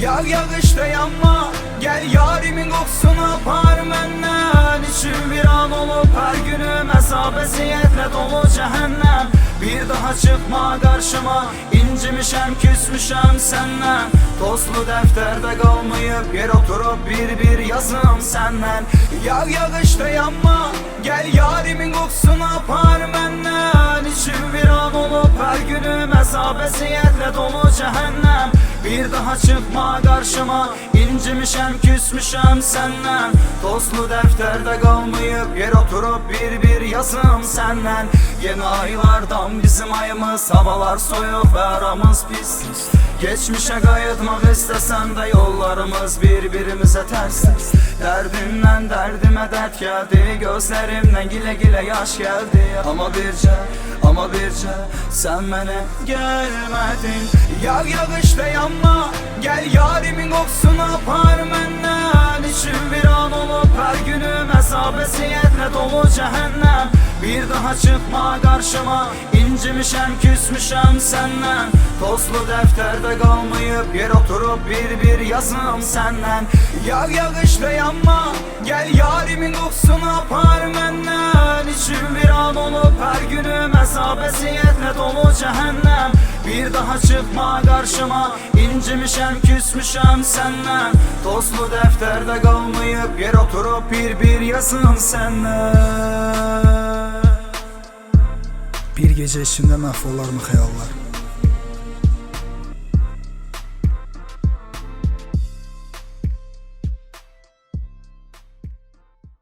Yar yağışta yanma Gel yarimin kokusunu parmenden İçim bir an olup her günüm Hesabesiyetle dolu cehennem. Bir daha çıkma karşıma. İncimişem küsmüşem senden. Tozlu defterde kalmayıp Yer oturup bir bir yazım senden. Yağ yağışta yanma Gel yarimin kokusunu apar menden İçim bir an olup her günüm hesap eziyetle dolu cehennem bir daha çıkma karşıma. İncimişem küsmüşem senden. Tozlu defterde kalmayıp Yer oturup bir bir yazım senden. Yeni aylardan bizim ayımız Havalar soyup ve aramız pis. Geçmişe kayıtmak istesem de Yollarımız birbirimize ters. Derdimden derdime dert geldi Gözlerimden gile gile yaş geldi. Ama birce ama birce sen bana gelmedin. Yağ yağışta yanma Gel yarimin kokusunu apar menden İçim bir an olup her günüm hesap eziyetle dolu cehennem. Bir daha çıkma karşıma İncimişem küsmüşem senden. Tozlu defterde kalmayıp Yer oturup bir bir yazım senden. Yağ yağışta yanma Gel yarimin kokusunu apar menden İçim bir an olup her günüm hesap eziyetle dolu cehennem Bir daha çıkma karşıma. İncimişem küsmüşem senden. Tozlu defterde kalmayıp Yer oturup bir bir yazım senden. Bir gece içinde mahvollar mı hayallar